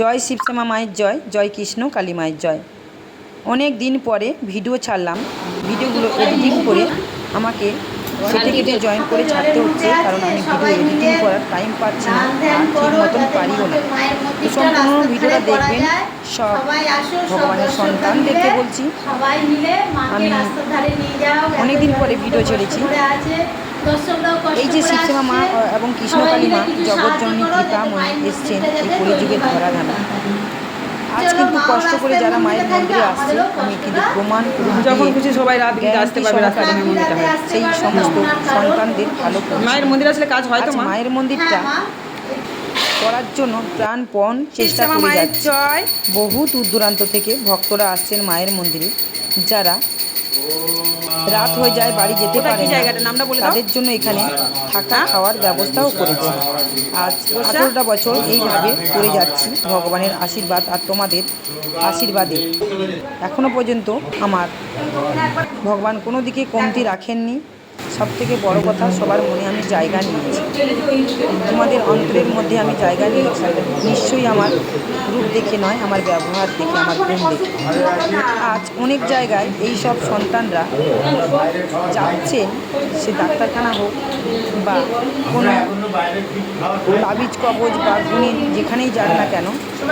জয় শিবশ্যামা মায়ের জয় জয় কৃষ্ণ কালী মায়ের জয়। অনেক দিন পরে ভিডিও ছাড়লাম ভিডিওগুলো এডিটিং করে আমাকে কেটে জয়েন করে ছাড়তে হচ্ছে কারণ আমি ভিডিও এডিটিং করার টাইম পাচ্ছি না ঠিক মতন পারিও না। তো সম্পূর্ণ ভিডিওটা দেখবেন সব ভগবানের সন্তান দেখতে বলছি। আমি অনেকদিন পরে ভিডিও ছেড়েছি। এই যে শিবশ্যামা মা এবং কৃষ্ণকালী মা জগৎজননী কৃপা মনে এসছেন এই কলিযুগের ধরাধামে আজ কিন্তু কষ্ট করে যারা মায়ের মন্দিরে আসছে আমি কিন্তু প্রমাণ যখন খুশি সবাই রাত দিন আসতে পারবে রাস্তা সেই সমস্ত সন্তানদের ভালো মায়ের মন্দির আসলে কাজ হয় তো মায়ের মন্দিরটা করার জন্য প্রাণপণ চেষ্টা করে মায়ের যাচ্ছে। জয়। বহু দূর দূরান্ত থেকে ভক্তরা আসছেন মায়ের মন্দিরে যারা রাত হয়ে যায় বাড়ি যেতে পারে? তাদের জন্য এখানে থাকা খাওয়ার ব্যবস্থাও করেছে। আজ আঠেরোটা বছর এইভাবে করে যাচ্ছি। ভগবানের আশীর্বাদ আর তোমাদের আশীর্বাদে। এখনও পর্যন্ত আমার ভগবান কোনো দিকে কমতি রাখেননি। সব থেকে বড় কথা, সবার মনে আমি জায়গা নিয়েছি। তোমাদের অন্তরের মধ্যে আমি জায়গা নিয়েছি। নিশ্চয়ই আমার রূপ দেখে নয়, আমার ব্যবহার দেখে, আমার গুণ দেখে। আজ অনেক জায়গায় এই সব সন্তানরা যাচ্ছেন সে ডাক্তারখানা হোক বা কোনো তাবিজ কবজ বা গুণী যেখানেই যান না কেন,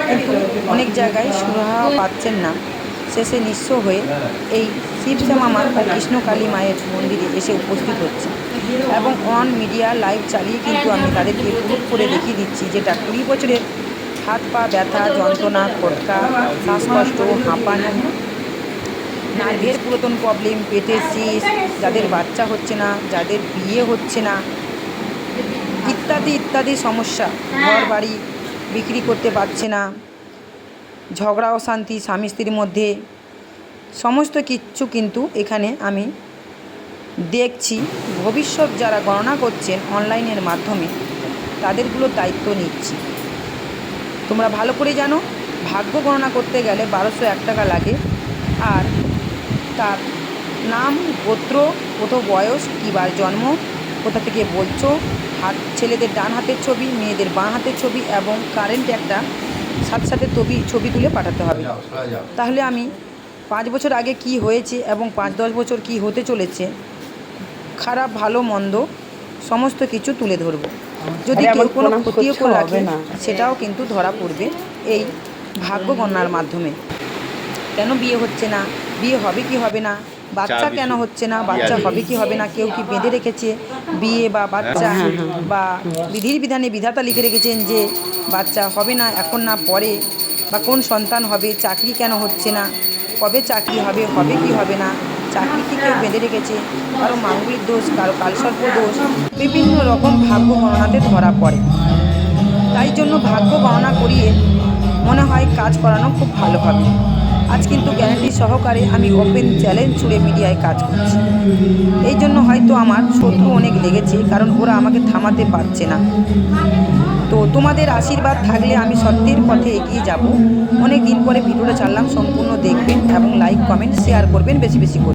কিন্তু অনেক জায়গায় সুরাহা পাচ্ছেন না। শেষে নিঃস্ব হয়ে এই শিবশ্যামা মা ও কৃষ্ণকালী মায়ের মন্দিরে এসে উপস্থিত হচ্ছে। এবং অন মিডিয়া লাইভ চালিয়ে কিন্তু আমি তাদেরকে প্রুফ করে দেখিয়ে দিচ্ছি যেটা কুড়ি বছরের হাত পা ব্যথা, যন্ত্রণা খটকা শ্বাসকষ্ট, হাঁপানি নার্ভের পুরাতন প্রবলেম পেটের সিস যাদের বাচ্চা হচ্ছে না, যাদের বিয়ে হচ্ছে না, ইত্যাদি ইত্যাদি সমস্যা ঘর বাড়ি বিক্রি করতে পারছে না। ঝগড়া অশান্তি স্বামী স্ত্রীর মধ্যে সমস্ত কিচ্ছু কিন্তু এখানে আমি দেখছি। ভবিষ্যৎ যারা গণনা করছেন অনলাইনের মাধ্যমে, তাদেরগুলো দায়িত্ব নিচ্ছি। তোমরা ভালো করে জানো, ভাগ্য গণনা করতে গেলে বারোশো এক টাকা লাগে। আর তার নাম, গোত্র কত বয়স কিবার জন্ম, কোথা থেকে বলছো, হাত, ছেলেদের ডান হাতের ছবি, মেয়েদের বাঁ হাতের ছবি এবং কারেন্ট একটা সাথে সাথে ছবি ছবি তুলে পাঠাতে হবে। তাহলে আমি পাঁচ বছর আগে কি হয়েছে এবং পাঁচ দশ বছর কি হতে চলেছে খারাপ ভালো মন্দ সমস্ত কিছু তুলে ধরবো। যদি কেউ আমার কোনো ক্ষতিও করে রাখে না। সেটাও কিন্তু ধরা পড়বে এই ভাগ্য গণনার মাধ্যমে। কেন বিয়ে হচ্ছে না? বিয়ে হবে কি হবে না? বাচ্চা কেন হচ্ছে না? বাচ্চা হবে কি হবে না? কেউ কি বেঁধে রেখেছে? বিয়ে বা বাচ্চা বা বিধির বিধানে বিধাতা লিখে রেখেছেন যে বাচ্চা হবে না এখন না পরে। বা কোন সন্তান হবে? চাকরি কেন হচ্ছে না? কবে চাকরি হবে? হবে কি হবে না? চাকরি কি কেউ বেঁধে রেখেছে? কারও মাঙ্গলিক দোষ কারও কালসর্প দোষ বিভিন্ন রকম ভাগ্য গণনাতে ধরা পড়ে। তাই জন্য ভাগ্য গণনা করিয়ে মনে হয় কাজ করানো খুব ভালো হবে। আজ কিন্তু গ্যারান্টি সহকারে আমি ওপেন চ্যালেঞ্জ ছুড়ে মিডিয়ায় কাজ করছি। এই জন্য হয়তো আমার শত্রু অনেক লেগেছে, কারণ ওরা আমাকে থামাতে পারছে না। তো তোমাদের আশীর্বাদ থাকলে আমি সত্যের পথে এগিয়ে যাব। অনেক দিন পরে ভিডিওটা ছাড়লাম, সম্পূর্ণ দেখবেন এবং লাইক কমেন্ট শেয়ার করবেন, বেশি বেশি করে।